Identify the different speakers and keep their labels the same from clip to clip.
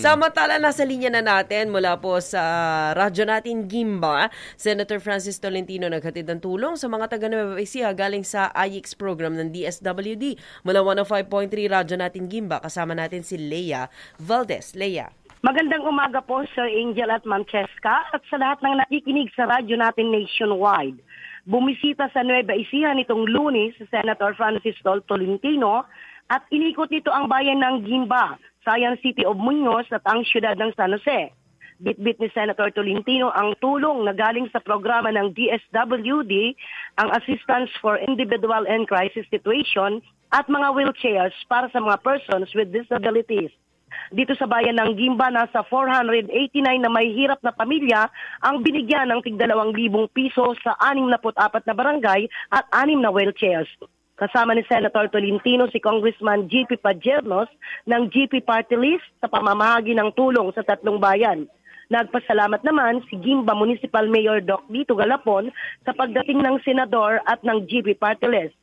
Speaker 1: Samantala, nasa linya na natin mula po sa radyo natin Gimba, Senator Francis Tolentino naghatid ng tulong sa mga taga Nueva Ecija galing sa IX program ng DSWD. Mula 105.3 radyo natin Gimba, kasama natin si Leia Valdez. Leia.
Speaker 2: Magandang umaga po Sir Angel at Ma'am Cheska at sa lahat ng nakikinig sa radyo natin nationwide. Bumisita sa Nueva Ecija nitong lunes si Senator Francis Tol Tolentino at inikot nito ang bayan ng Gimba, Sayan City of Muñoz at ang siyudad ng San Jose. Bitbit ni Senator Tolentino ang tulong na galing sa programa ng DSWD, ang Assistance for Individual and Crisis Situation at mga wheelchairs para sa mga persons with disabilities. Dito sa bayan ng Gimba, nasa 489 na may hirap na pamilya ang binigyan ng tig 2,000 piso sa 64 na barangay at 6 na wheelchairs. Kasama ni Senator Tolentino si Congressman GP Pajernos ng GP Party List sa pamamahagi ng tulong sa tatlong bayan. Nagpasalamat naman si Gimba Municipal Mayor Doc Dito Galapon sa pagdating ng senador at ng GP Party List.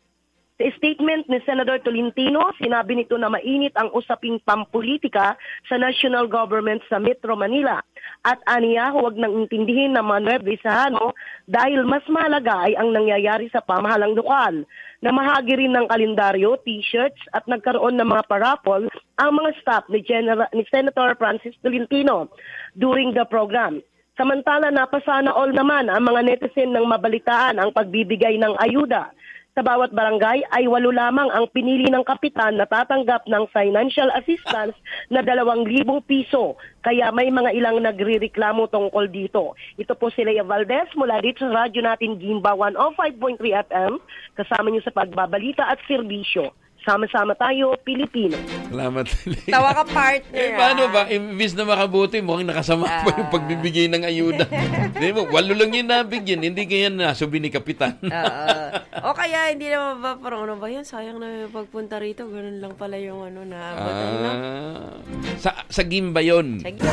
Speaker 2: Sa statement ni Senator Tolentino, sinabi nito na mainit ang usaping pampolitika sa national government sa Metro Manila. At aniya, huwag nang intindihin ng mga Nuevisahano dahil mas mahalaga ay ang nangyayari sa pamahalang lokal. Namahagi rin ng kalendaryo, t-shirts at nagkaroon ng mga parapol ang mga staff ni, General, ni Senator Francis Tolentino during the program. Samantala, napasana all naman ang mga netizen ng mabalitaan ang pagbibigay ng ayuda. Sa bawat barangay ay walo lamang ang pinili ng kapitan na tatanggap ng financial assistance na 2,000 piso. Kaya may mga ilang nagrireklamo tungkol dito. Ito po si Lea Valdez mula dito sa radyo natin Gimba 105.3 FM. Kasama niyo sa pagbabalita at serbisyo. Sama-sama tayo, Pilipino.
Speaker 3: Salamat.
Speaker 1: Tawa ka partner.
Speaker 3: Eh, paano
Speaker 1: ah.
Speaker 3: ba? Imbis na makabuti, mukhang nakasama pa yung pagbibigay ng ayuda. Di ba? Walo lang yung nabigyan. Hindi kaya nasubi ni Kapitan.
Speaker 1: Oo. o kaya hindi naman ba parang ano ba yun? Sayang na yung pagpunta rito. Ganun lang pala yung ano na abutan na.
Speaker 3: Ah, sa, sa Gimba yun.
Speaker 1: Sige.